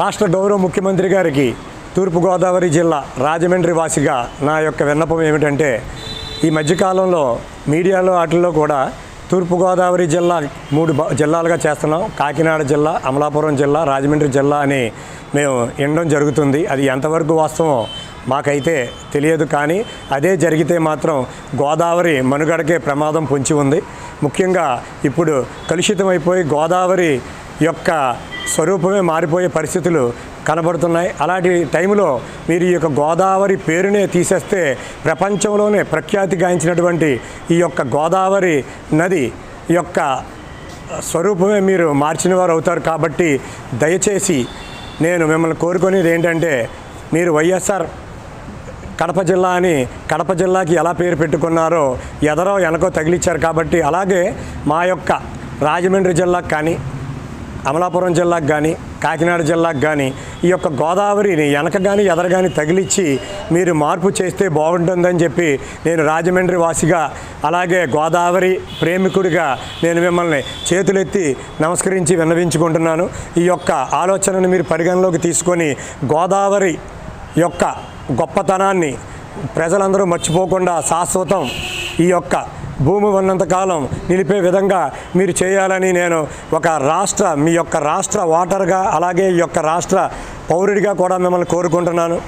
రాష్ట్ర గౌరవ ముఖ్యమంత్రి గారికి తూర్పుగోదావరి జిల్లా రాజమండ్రి వాసిగా నా యొక్క విన్నపం ఏమిటంటే ఈ మధ్యకాలంలో మీడియాలో వాటిల్లో కూడా తూర్పుగోదావరి జిల్లా మూడు జిల్లాలుగా చేస్తున్నాం. కాకినాడ జిల్లా అమలాపురం జిల్లా రాజమండ్రి జిల్లా అని మేము వినడం జరుగుతుంది. అది ఎంతవరకు వాస్తవం మాకైతే తెలియదు కానీ అదే జరిగితే మాత్రం గోదావరి మనుగడకే ప్రమాదం పొంచి ఉంది. ముఖ్యంగా ఇప్పుడు కలుషితమైపోయి గోదావరి యొక్క స్వరూపమే మారిపోయే పరిస్థితులు కనబడుతున్నాయి. అలాంటి టైంలో మీరు ఈ యొక్క గోదావరి పేరునే తీసేస్తే ప్రపంచంలోనే ప్రఖ్యాతి గాంచినటువంటి ఈ యొక్క గోదావరి నది యొక్క స్వరూపమే మీరు మార్చిన వారు అవుతారు కాబట్టి దయచేసి నేను మిమ్మల్ని కోరుకునేది ఏంటంటే మీరు వైఎస్ఆర్ కడప జిల్లా అని కడప జిల్లాకి ఎలా పేరు పెట్టుకున్నారో ఎదరో వెనకో తగిలిచ్చారు కాబట్టి అలాగే మా యొక్క రాజమండ్రి జిల్లాకు కానీ అమలాపురం జిల్లాకు కానీ కాకినాడ జిల్లాకు కానీ ఈ యొక్క గోదావరిని వెనక కానీ ఎదర కానీ తగిలిచ్చి మీరు మార్పు చేస్తే బాగుంటుందని చెప్పి నేను రాజమండ్రి వాసిగా అలాగే గోదావరి ప్రేమికుడిగా నేను మిమ్మల్ని చేతులెత్తి నమస్కరించి విన్నవించుకుంటున్నాను. ఈ యొక్క ఆలోచనను మీరు పరిగణలోకి తీసుకొని గోదావరి యొక్క గొప్పతనాన్ని ప్రజలందరూ మర్చిపోకుండా శాశ్వతం ఈ యొక్క భూమి ఉన్నంతకాలం నిలిపే విధంగా మీరు చేయాలని నేను ఒక రాష్ట్ర మీ యొక్క రాష్ట్ర ఓటర్గా అలాగే ఈ యొక్క రాష్ట్ర పౌరుడిగా కూడా మిమ్మల్ని కోరుకుంటున్నాను.